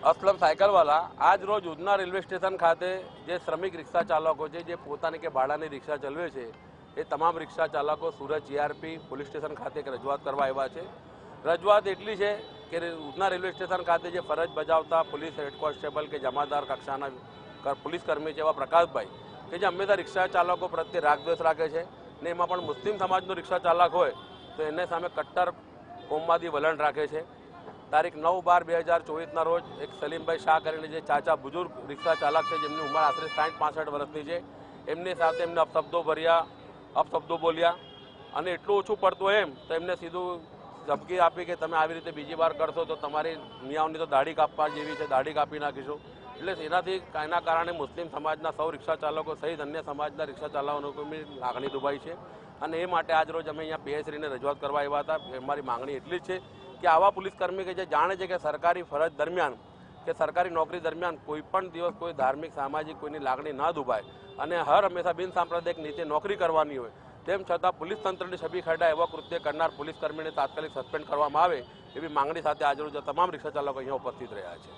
અસલમ સાયકલવાલા આજ રોજ Udhna railway station ખાતે જે શ્રમિક રિક્ષા ચાલકો છે, જે પોતાની કે ભાડાની રિક્ષા ચલાવે છે, એ તમામ રિક્ષા ચાલકો સુરત જીઆરપી પોલીસ સ્ટેશન ખાતે એક રજૂઆત કરવા આવ્યા છે. રજૂઆત એટલી છે કે ઉધના રેલવે સ્ટેશન ખાતે જે ફરજ બજાવતા પોલીસ હેડ કોન્સ્ટેબલ કે જમાદાર કક્ષાના પોલીસ કર્મી છે એવા પ્રકાશભાઈ, કે જે હંમેશા રિક્ષા ચાલકો પ્રત્યે રાગદ્વેષ રાખે છે ને એમાં પણ મુસ્લિમ સમાજનો રિક્ષા ચાલક હોય તો એને સામે કટ્ટર કોમવાદી વલણ રાખે છે. તારીખ નવ બાર બે હજાર ચોવીસના રોજ એક સલીમભાઈ શાહ કરીને જે ચાચા બુજુર્ગ રિક્ષા ચાલક છે, જેમની ઉંમર આશરે સાઠ પાસઠ વર્ષની છે, એમની સાથે એમને અપશબ્દો ભર્યા, અપશબ્દો બોલ્યા અને એટલું ઓછું પડતું એમ તો એમને સીધું ધમકી આપી કે તમે આવી રીતે બીજી વાર કરશો તો તમારી મિયાઓની તો દાઢી કાપવા જેવી છે, દાઢી કાપી નાખીશું. એટલે એનાથી એના કારણે મુસ્લિમ સમાજના સૌ રિક્ષા ચાલકો સહિત અન્ય સમાજના રિક્ષા ચાલકોની લાગણી દુભાઈ છે. અને એ માટે આજ રોજ અમે અહીંયા પીએસરીને રજૂઆત કરવા આવ્યા હતા. અમારી માંગણી એટલી જ છે કે આવા પોલીસકર્મી કે જે જાણે છે કે સરકારી ફરજ દરમિયાન કે સરકારી નોકરી દરમિયાન કોઈ પણ દિવસ કોઈ ધાર્મિક, સામાજિક કોઈની લાગણી ના દુભાય અને હર હંમેશા બિનસાંપ્રદાયિક નીચે નોકરી કરવાની હોય, તેમ છતાં પોલીસ તંત્રની છબી ખરડા એવા કૃત્ય કરનાર પોલીસ કર્મીને તાત્કાલિક સસ્પેન્ડ કરવામાં આવે એવી માંગણી સાથે આજરોજ તમામ રિક્ષા ચાલકો અહીંયા ઉપસ્થિત રહ્યા છે.